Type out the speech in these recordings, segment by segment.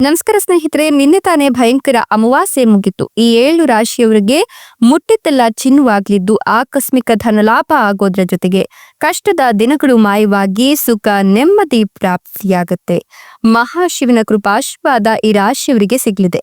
ನಮಸ್ಕಾರ ಸ್ನೇಹಿತರೆ, ನಿನ್ನೆ ತಾನೇ ಭಯಂಕರ ಅಮಾವಾಸ್ಯೆ ಮುಗಿತು. ಈ ಏಳು ರಾಶಿಯವರಿಗೆ ಮುಟ್ಟಿತ್ತೆಲ್ಲ ಚಿನ್ನವಾಗಲಿದ್ದು ಆಕಸ್ಮಿಕ ಧನಲಾಭ ಆಗೋದ್ರ ಜೊತೆಗೆ ಕಷ್ಟದ ದಿನಗಳು ಮಾಯವಾಗಿ ಸುಖ, ನೆಮ್ಮದಿ ಪ್ರಾಪ್ತಿಯಾಗುತ್ತೆ. ಮಹಾಶಿವನ ಕೃಪಾಶೀರ್ವಾದ ಈ ರಾಶಿಯವರಿಗೆ ಸಿಗ್ಲಿದೆ.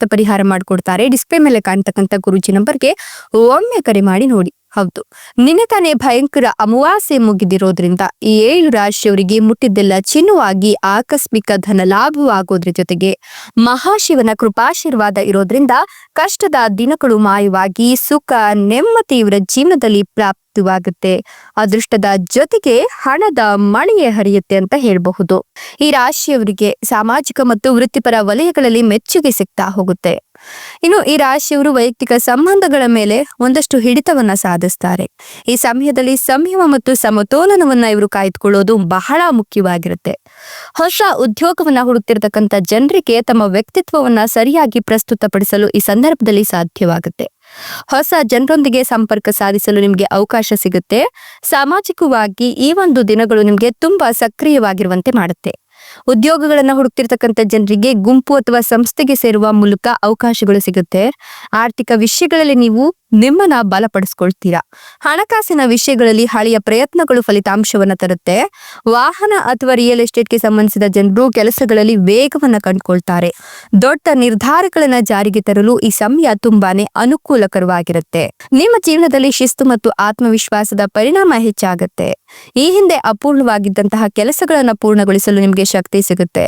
ಪರಿಹಾರ ಮಾಡಿಕೊಡ್ತಾರೆ. ಡಿಸ್ಪ್ಲೇ ಮೇಲೆ ಕಾಣ್ತಕ್ಕಂಥ ಗುರುಜಿ ನಂಬರ್ಗೆ ಒಮ್ಮೆ ಕರೆ ಮಾಡಿ ನೋಡಿ. ಹೌದು. ನಿನ್ನೆ ತಾನೇ ಭಯಂಕರ ಅಮಾವಾಸ್ಯೆ ಮುಗಿದಿರೋದ್ರಿಂದ ಈ ಏಳು ರಾಶಿಯವರಿಗೆ ಮುಟ್ಟಿದ್ದೆಲ್ಲ ಚಿನ್ನವಾಗಿ ಆಕಸ್ಮಿಕ ಧನ ಲಾಭವಾಗೋದ್ರ ಜೊತೆಗೆ ಮಹಾಶಿವನ ಕೃಪಾಶೀರ್ವಾದ ಇರೋದ್ರಿಂದ ಕಷ್ಟದ ದಿನಗಳು ಮಾಯವಾಗಿ ಸುಖ, ನೆಮ್ಮದಿ ಇವರ ಜೀವನದಲ್ಲಿ ಪ್ರಾಪ್ತವಾಗುತ್ತೆ ಅದೃಷ್ಟದ ಜೊತೆಗೆ ಹಣದ ಮಳೆಯೇ ಹರಿಯುತ್ತೆ ಅಂತ ಹೇಳಬಹುದು. ಈ ರಾಶಿಯವರಿಗೆ ಸಾಮಾಜಿಕ ಮತ್ತು ವೃತ್ತಿಪರ ವಲಯಗಳಲ್ಲಿ ಮೆಚ್ಚುಗೆ ಸಿಗ್ತಾ ಹೋಗುತ್ತೆ. ಇನ್ನು ಈ ರಾಶಿಯವರು ವೈಯಕ್ತಿಕ ಸಂಬಂಧಗಳ ಮೇಲೆ ಒಂದಷ್ಟು ಹಿಡಿತವನ್ನ ಸಾಧಿಸ್ತಾರೆ. ಈ ಸಮಯದಲ್ಲಿ ಸಂಯಮ ಮತ್ತು ಸಮತೋಲನವನ್ನ ಇವರು ಕಾಯ್ದುಕೊಳ್ಳೋದು ಬಹಳ ಮುಖ್ಯವಾಗಿರುತ್ತೆ. ಹೊಸ ಉದ್ಯೋಗವನ್ನ ಹುಡುಕ್ತಿರ್ತಕ್ಕಂಥ ಜನರಿಗೆ ತಮ್ಮ ವ್ಯಕ್ತಿತ್ವವನ್ನ ಸರಿಯಾಗಿ ಪ್ರಸ್ತುತಪಡಿಸಲು ಈ ಸಂದರ್ಭದಲ್ಲಿ ಸಾಧ್ಯವಾಗುತ್ತೆ. ಹೊಸ ಜನರೊಂದಿಗೆ ಸಂಪರ್ಕ ಸಾಧಿಸಲು ನಿಮಗೆ ಅವಕಾಶ ಸಿಗುತ್ತೆ. ಸಾಮಾಜಿಕವಾಗಿ ಈ ಒಂದು ದಿನಗಳು ನಿಮಗೆ ತುಂಬಾ ಸಕ್ರಿಯವಾಗಿರುವಂತೆ ಮಾಡುತ್ತೆ. ಉದ್ಯೋಗಗಳನ್ನ ಹುಡುಕ್ತಿರ್ತಕ್ಕಂಥ ಜನರಿಗೆ ಗುಂಪು ಅಥವಾ ಸಂಸ್ಥೆಗೆ ಸೇರುವ ಮೂಲಕ ಅವಕಾಶಗಳು ಸಿಗುತ್ತೆ. ಆರ್ಥಿಕ ವಿಷಯಗಳಲ್ಲಿ ನೀವು ನಿಮ್ಮನ್ನ ಬಲಪಡಿಸ್ಕೊಳ್ತೀರಾ? ಹಣಕಾಸಿನ ವಿಷಯಗಳಲ್ಲಿ ಹಳೆಯ ಪ್ರಯತ್ನಗಳು ಫಲಿತಾಂಶವನ್ನ ತರುತ್ತೆ. ವಾಹನ ಅಥವಾ ರಿಯಲ್ ಎಸ್ಟೇಟ್ಗೆ ಸಂಬಂಧಿಸಿದ ಜನರು ಕೆಲಸಗಳಲ್ಲಿ ವೇಗವನ್ನ ಕಂಡುಕೊಳ್ತಾರೆ. ದೊಡ್ಡ ನಿರ್ಧಾರಗಳನ್ನ ಜಾರಿಗೆ ತರಲು ಈ ಸಮಯ ತುಂಬಾನೇ ಅನುಕೂಲಕರವಾಗಿರುತ್ತೆ. ನಿಮ್ಮ ಜೀವನದಲ್ಲಿ ಶಿಸ್ತು ಮತ್ತು ಆತ್ಮವಿಶ್ವಾಸದ ಪರಿಣಾಮ ಹೆಚ್ಚಾಗುತ್ತೆ. ಈ ಹಿಂದೆ ಅಪೂರ್ಣವಾಗಿದ್ದಂತಹ ಕೆಲಸಗಳನ್ನ ಪೂರ್ಣಗೊಳಿಸಲು ನಿಮಗೆ ಶಕ್ತಿ ಸಿಗುತ್ತೆ.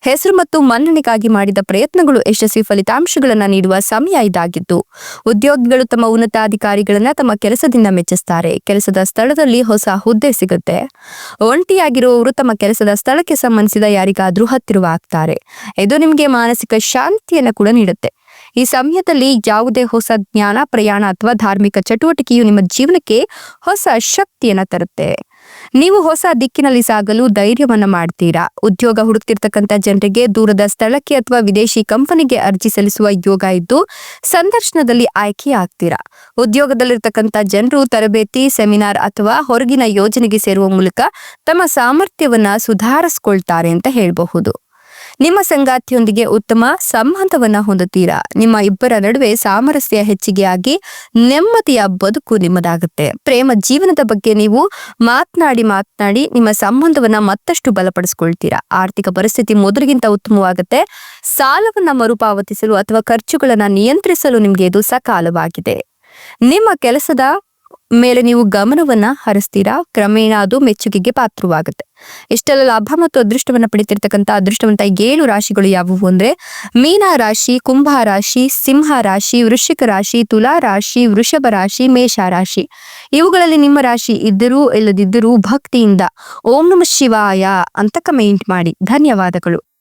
ಹೆಸರು ಮತ್ತು ಮನ್ನಣೆಗಾಗಿ ಮಾಡಿದ ಪ್ರಯತ್ನಗಳು ಯಶಸ್ವಿ ಫಲಿತಾಂಶಗಳನ್ನ ನೀಡುವ ಸಮಯ ಇದಾಗಿದ್ದು, ಉದ್ಯೋಗಿಗಳು ತಮ್ಮ ಉನ್ನತಾಧಿಕಾರಿಗಳನ್ನ ತಮ್ಮ ಕೆಲಸದಿಂದ ಮೆಚ್ಚಿಸ್ತಾರೆ. ಕೆಲಸದ ಸ್ಥಳದಲ್ಲಿ ಹೊಸ ಹುದ್ದೆ ಸಿಗುತ್ತೆ. ಒಂಟಿಯಾಗಿರುವವರು ತಮ್ಮ ಕೆಲಸದ ಸ್ಥಳಕ್ಕೆ ಸಂಬಂಧಿಸಿದ ಯಾರಿಗಾದ್ರೂ ಹತ್ತಿರವಾಗ್ತಾರೆ ಇದು ನಿಮಗೆ ಮಾನಸಿಕ ಶಾಂತಿಯನ್ನ ಕೂಡ ನೀಡುತ್ತೆ. ಈ ಸಮಯದಲ್ಲಿ ಯಾವುದೇ ಹೊಸ ಜ್ಞಾನ, ಪ್ರಯಾಣ ಅಥವಾ ಧಾರ್ಮಿಕ ಚಟುವಟಿಕೆಯು ನಿಮ್ಮ ಜೀವನಕ್ಕೆ ಹೊಸ ಶಕ್ತಿಯನ್ನ ತರುತ್ತೆ. ನೀವು ಹೊಸ ದಿಕ್ಕಿನಲ್ಲಿ ಸಾಗಲು ಧೈರ್ಯವನ್ನ ಮಾಡ್ತೀರಾ? ಉದ್ಯೋಗ ಹುಡುಕ್ತಿರ್ತಕ್ಕಂಥ ಜನರಿಗೆ ದೂರದ ಸ್ಥಳಕ್ಕೆ ಅಥವಾ ವಿದೇಶಿ ಕಂಪನಿಗೆ ಅರ್ಜಿ ಸಲ್ಲಿಸುವ ಯೋಗ ಇದ್ದು, ಸಂದರ್ಶನದಲ್ಲಿ ಆಯ್ಕೆ ಆಗ್ತೀರಾ? ಉದ್ಯೋಗದಲ್ಲಿರ್ತಕ್ಕಂಥ ಜನರು ತರಬೇತಿ, ಸೆಮಿನಾರ್ ಅಥವಾ ಹೊರಗಿನ ಯೋಜನೆಗೆ ಸೇರುವ ಮೂಲಕ ತಮ್ಮ ಸಾಮರ್ಥ್ಯವನ್ನ ಸುಧಾರಿಸ್ಕೊಳ್ತಾರೆ ಅಂತ ಹೇಳಬಹುದು. ನಿಮ್ಮ ಸಂಗಾತಿಯೊಂದಿಗೆ ಉತ್ತಮ ಸಂಬಂಧವನ್ನ ಹೊಂದುತ್ತೀರಾ? ನಿಮ್ಮ ಇಬ್ಬರ ನಡುವೆ ಸಾಮರಸ್ಯ ಹೆಚ್ಚಿಗೆಯಾಗಿ ನೆಮ್ಮದಿಯ ಬದುಕು ನಿಮ್ಮದಾಗುತ್ತೆ. ಪ್ರೇಮ ಜೀವನದ ಬಗ್ಗೆ ನೀವು ಮಾತನಾಡಿ ಮಾತನಾಡಿ ನಿಮ್ಮ ಸಂಬಂಧವನ್ನ ಮತ್ತಷ್ಟು ಬಲಪಡಿಸಿಕೊಳ್ತೀರಾ? ಆರ್ಥಿಕ ಪರಿಸ್ಥಿತಿ ಮೊದಲಿಗಿಂತ ಉತ್ತಮವಾಗುತ್ತೆ. ಸಾಲವನ್ನ ಮರುಪಾವತಿಸಲು ಅಥವಾ ಖರ್ಚುಗಳನ್ನ ನಿಯಂತ್ರಿಸಲು ನಿಮಗೆ ಇದು ಸಕಾಲವಾಗಿದೆ. ನಿಮ್ಮ ಕೆಲಸದ ಮೇಲೆ ನೀವು ಗಮನವನ್ನ ಹರಿಸ್ತೀರಾ? ಕ್ರಮೇಣ ಅದು ಮೆಚ್ಚುಗೆಗೆ ಪಾತ್ರವಾಗುತ್ತೆ. ಇಷ್ಟೆಲ್ಲ ಲಾಭ ಮತ್ತು ಅದೃಷ್ಟವನ್ನ ಪಡಿತಿರ್ತಕ್ಕಂಥ ಅದೃಷ್ಟವಂತ ಏಳು ರಾಶಿಗಳು ಯಾವುವು ಅಂದ್ರೆ, ಮೀನ ರಾಶಿ, ಕುಂಭ ರಾಶಿ, ಸಿಂಹ ರಾಶಿ, ವೃಶ್ಚಿಕ ರಾಶಿ, ತುಲಾ ರಾಶಿ, ವೃಷಭ ರಾಶಿ, ಮೇಷ ರಾಶಿ. ಇವುಗಳಲ್ಲಿ ನಿಮ್ಮ ರಾಶಿ ಇದ್ದರೂ ಇಲ್ಲದಿದ್ದರೂ ಭಕ್ತಿಯಿಂದ ಓಂ ನಮ ಶಿವಾಯ ಅಂತ ಕಮೆಂಟ್ ಮಾಡಿ. ಧನ್ಯವಾದಗಳು.